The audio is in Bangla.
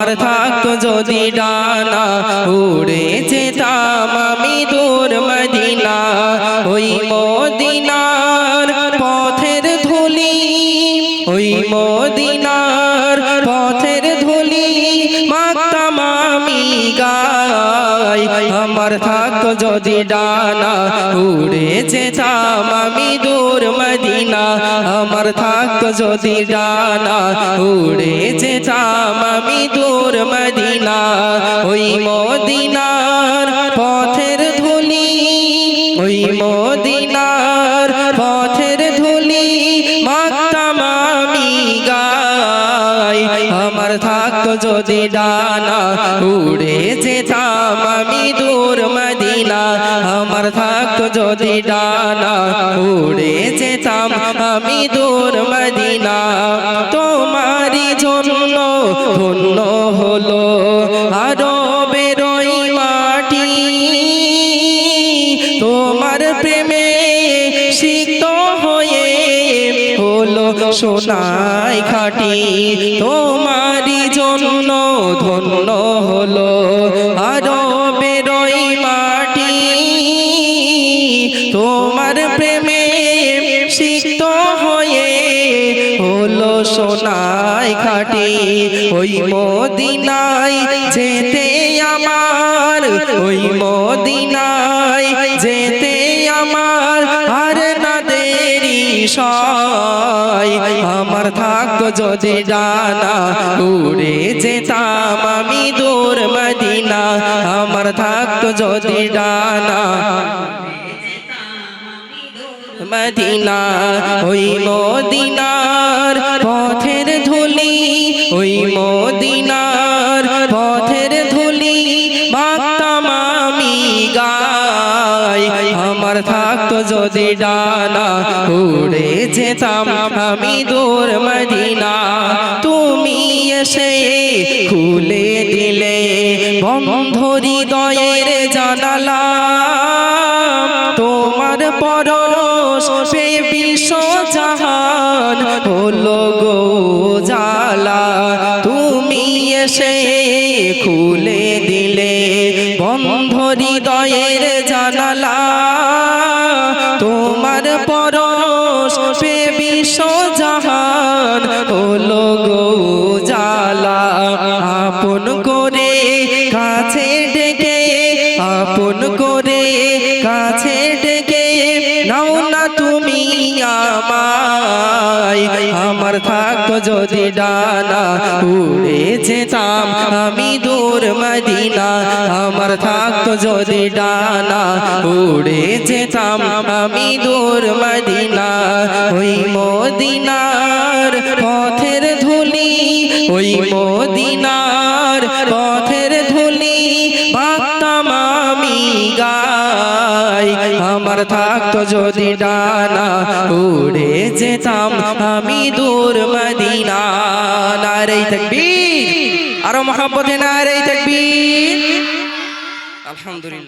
আর থাকতো যদি ডানা উড়ে যেতাম আমি দূর মদিনা। ওই যদি ডানা উড়ে যেতাম আমি দূর মদিনা, আমার থাকতো যদি ডানা উড়ে যেতাম আমি দূর মদিনা, ওই মদিনার পথের ধুলি, ওই মদিনার পথের ধুলি আমার থাকতো যদি ডানা উড়ে যেতাম আমি দূর মদিনা। আমার থাকতো যদি ডানা উড়ে যেতাম আমি দূর মদিনা। তোমারই জন্য ধন্য হলো, আরও বেরোই মাটি। তোমার প্রেমে সিক্ত হয়ে হলো সোনাই খাটি। তোমারই জন্য ধন্য হলো, আরও তোমার প্রেমে সিক্ত হয়ে হলো সোনাই খাটি। ওই মদিনায় যেতে আমার, ওই মদিনায় যেতে আমার আর না দেরি সয়। আমার থাকতো যদি ডানা, উড়ে যেতাম আমি দূর মদিনা। আমার থাকতো যদি ডানা। মদিনা, ওই মদিনার পথের ধুলি, ওই মদিনার পথের ধুলি গাই আমার থাকতো যদি ডানা, উড়ে যেতাম আমি দূর মদিনা। তুমি এসে খুলে দিলে বন্ধরি দয়ের জানালা। তোমার পরশ হৃদয়ের জানালা, তোমার পরশ পে বিশ্ব জাহান হলো গো জালা আপন করে কাছে ডেকে, আপন করে কাছে ডেকে নাও না তুমি আমায়। আমার থাকতো যদি ডানা উড়ে যেতাম, আমি দূর মদিনা, আমার থাকতো যদি ডানা, উড়ে যেতাম আমি দূর মদিনা। ওই মদিনার পথের ধুলি, ওই মদিনার পথের ধুলি ভাবতাম আমি গাই। আমার থাকতো যদি ডানা, উড়ে যেতাম আমি দূর মদিনা। নারে তকবীর আরও মহাব্বতে নারে তকবীর। আলহামদুলিল্লাহ।